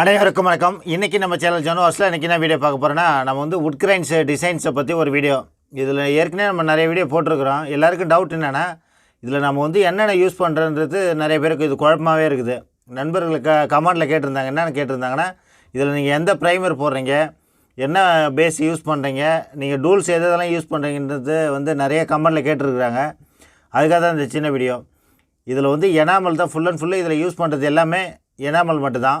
அனைவருக்கும் வணக்கம். இன்றைக்கி நம்ம சேனல் ஜனவாஸில் இன்றைக்கி என்ன வீடியோ பார்க்க போகிறோன்னா நம்ம வந்து உட்கிரைன்ஸ் டிசைன்ஸை பற்றி ஒரு வீடியோ. இதில் ஏற்கனவே நம்ம நிறைய வீடியோ போட்டிருக்கிறோம். எல்லாருக்கும் டவுட் என்னென்னா இதில் நம்ம வந்து என்னென்ன யூஸ் பண்ணுறன்றது நிறைய பேருக்கு இது குழப்பமாகவே இருக்குது. நண்பர்களுக்கு கமெண்டில் கேட்டிருந்தாங்க. என்னென்னு கேட்டிருந்தாங்கன்னா இதில் நீங்கள் எந்த ப்ரைமர் போடுறீங்க? என்ன பேஸ் யூஸ் பண்ணுறீங்க நீங்கள் டூல்ஸ் எதெல்லாம் யூஸ் பண்ணுறீங்கன்றது வந்து நிறைய கமெண்டில் கேட்டிருக்கிறாங்க. அதுக்காக தான் இந்த சின்ன வீடியோ. இதில் வந்து எனாமல் தான் ஃபுல் அண்ட் ஃபுல்லு இதில் யூஸ் பண்ணுறது எல்லாமே எனாமல் மட்டும்தான்.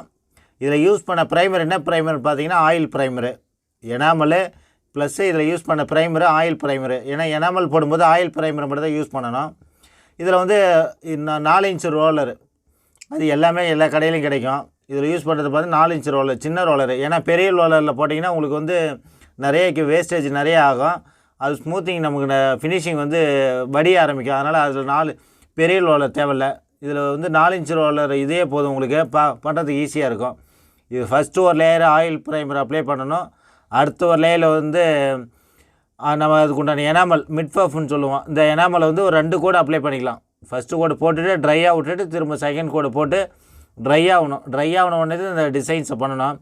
இதில் யூஸ் பண்ண ப்ரைமர் என்ன ப்ரைமர் பார்த்தீங்கன்னா ஆயில் ப்ரைமரு எனாமலு ப்ளஸ்ஸு இதில் யூஸ் பண்ண ப்ரைமரு ஆயில் ப்ரைமரு ஏன்னா எனாமல் போடும்போது ஆயில் ப்ரைமரை மட்டும் தான் யூஸ் பண்ணணும். இதில் வந்து நாலு இன்ச்சு ரோலரு அது எல்லாமே எல்லா கடையிலையும் கிடைக்கும். இதில் யூஸ் பண்ணுறது பார்த்து நாலு இன்ச் ரோலர் சின்ன ரோலரு ஏன்னா பெரிய ரோலரில் போட்டிங்கன்னா உங்களுக்கு வந்து நிறைய வேஸ்டேஜ் நிறைய ஆகும். அது ஸ்மூத்திங் நமக்கு ஃபினிஷிங் வந்து வடிய ஆரம்பிக்கும். அதனால் அதில் நாலு பெரிய ரோலர் தேவையில்ல. இதில் வந்து நாலு இன்ச்சு ரோலர் இதே போதும் உங்களுக்கு. ப பண்ணுறதுக்கு ஈஸியாக இருக்கும். இது ஃபஸ்ட்டு ஒரு லேயர் ஆயில் ப்ரைமர் அப்ளை பண்ணணும். அடுத்த ஒரு லேயரில் வந்து நம்ம அதுக்கு உண்டான எனாமல் மிட்ஃபஃப்னு சொல்லுவோம். இந்த எனாமலை வந்து ஒரு ரெண்டு கோடு அப்ளை பண்ணிக்கலாம். ஃபஸ்ட்டு கோடு போட்டுட்டு ட்ரையாக விட்டுட்டு திரும்ப செகண்ட் கோடு போட்டு ட்ரை ஆகணும். ட்ரை ஆகணும் உடனே இந்த டிசைன்ஸை பண்ணணும்.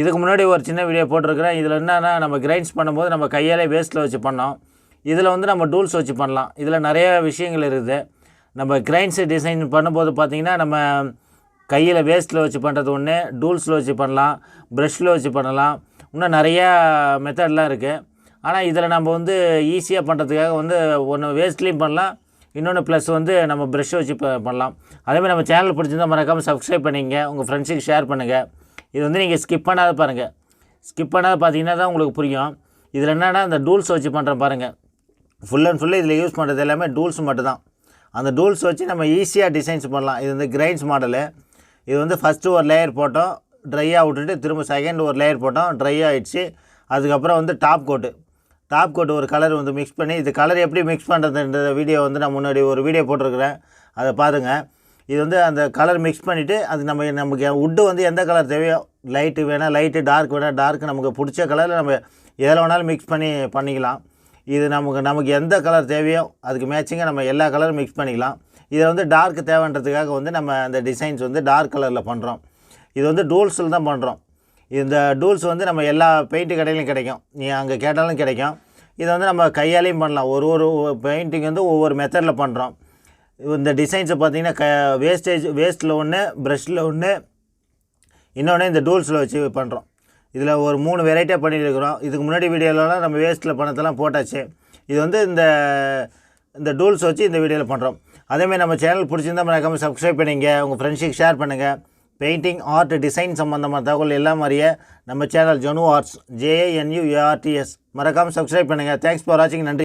இதுக்கு முன்னாடி ஒரு சின்ன வீடியோ போட்டிருக்கிறேன். இதில் என்னென்னா நம்ம கிரைண்ட்ஸ் பண்ணும்போது நம்ம கையாலே வேஸ்ட்டில் வச்சு பண்ணோம். இதில் வந்து நம்ம டூல்ஸ் வச்சு பண்ணலாம். இதில் நிறைய விஷயங்கள் இருக்குது. நம்ம கிரைண்ட்ஸு டிசைன் பண்ணும்போது பார்த்திங்கன்னா நம்ம கையில் வேஸ்ட்டில் வச்சு பண்ணுறது ஒன்று டூல்ஸில் வச்சு பண்ணலாம் ப்ரெஷ்ஷில் வச்சு பண்ணலாம். இன்னும் நிறையா மெத்தட்லாம் இருக்குது ஆனால் இதில் நம்ம வந்து ஈஸியாக பண்ணுறதுக்காக வந்து ஒன்று வேஸ்ட்லேயும் பண்ணலாம் இன்னொன்று ப்ளஸ் வந்து நம்ம ப்ரெஷ் வச்சு பண்ணலாம். அதேமாதிரி நம்ம சேனல் பிடிச்சிருந்தா மறக்காமல் சப்ஸ்கிரைப் பண்ணிங்க உங்கள் ஃப்ரெண்ட்ஸுக்கு ஷேர் பண்ணுங்கள் இது வந்து நீங்கள் ஸ்கிப் பண்ணாத பாருங்கள் ஸ்கிப் பண்ணாத பார்த்தீங்கன்னா தான் உங்களுக்கு புரியும். இதில் என்னென்னா இந்த டூல்ஸ் வச்சு பண்ணுறேன் பாருங்கள் ஃபுல் அண்ட் ஃபுல்லு இதில் யூஸ் பண்ணுறது எல்லாமே டூல்ஸ் மட்டும்தான். அந்த டூல்ஸ் வச்சு நம்ம ஈஸியாக டிசைன்ஸ் பண்ணலாம். இது வந்து கிரைன்ஸ் மாடலு இது வந்து ஃபஸ்ட்டு ஒரு லேயர் போட்டோம் ட்ரையாக விட்டுட்டு திரும்ப செகண்ட் ஒரு லேயர் போட்டோம் ட்ரை ஆகிடுச்சு அதுக்கப்புறம் வந்து டாப் கோட்டு டாப் கோட் ஒரு கலர் வந்து மிக்ஸ் பண்ணி இது கலர் எப்படி மிக்ஸ் பண்ணுறதுன்ற வீடியோ வந்து நான் முன்னாடி ஒரு வீடியோ போட்டிருக்கிறேன். அதை பாருங்க. இது வந்து அந்த கலர் மிக்ஸ் பண்ணிவிட்டு அது நம்ம நமக்கு உட்டு வந்து எந்த கலர் தேவையோ லைட்டு வேணால் லைட்டு டார்க் வேணால் டார்க் நமக்கு பிடிச்ச கலரில் நம்ம எதில் வேணாலும் மிக்ஸ் பண்ணி பண்ணிக்கலாம். இது நமக்கு நமக்கு எந்த கலர் தேவையோ அதுக்கு மேட்சிங்காக நம்ம எல்லா கலரும் மிக்ஸ் பண்ணிக்கலாம். இதை வந்து டார்க் தேவைன்றதுக்காக வந்து நம்ம அந்த டிசைன்ஸ் வந்து டார்க் கலரில் பண்ணுறோம் இது வந்து டூல்ஸில் தான் பண்ணுறோம் இந்த டூல்ஸ் வந்து நம்ம எல்லா பெயிண்ட் கடையிலையும் கிடைக்கும். நீ அங்கே கேட்டாலும் கிடைக்கும். இதை வந்து நம்ம கையாலையும் பண்ணலாம். ஒரு ஒரு பெயிண்டிங் வந்து ஒவ்வொரு மெத்தடில் பண்ணுறோம் இந்த டிசைன்ஸை பார்த்திங்கன்னா க வேஸ்டேஜ் வேஸ்ட்டில் ஒன்று ப்ரெஷ்ஷில் ஒன்று இன்னொன்று இந்த டூல்ஸில் வச்சு பண்ணுறோம் இதில் ஒரு மூணு வெரைட்டியாக பண்ணியிருக்கிறோம். இதுக்கு முன்னாடி வீடியோலலாம் நம்ம வேஸ்ட்டில் பணத்தெல்லாம் போட்டாச்சு. இது வந்து இந்த இந்த டூல்ஸ் வச்சு இந்த வீடியோவில் பண்ணுறோம் அதேமாதிரி நம்ம சேனல் பிடிச்சிருந்தா மறக்காமல் சப்ஸ்கிரைப் பண்ணிங்க உங்கள் ஃப்ரெண்ட்ஸுக்கு ஷேர் பண்ணுங்கள் பெயிண்டிங் ஆர்ட் டிசைன் சம்மந்தமான தகவல் எல்லாம் மாதிரியே நம்ம சேனல் ஜனு ஆர்ட்ஸ் ஜேஏஎன்யூஆர்டிஎஸ் மறக்காமல் சப்ஸ்கிரைப் பண்ணுங்கள் தேங்க்ஸ் ஃபார் வாட்சிங் நன்றி.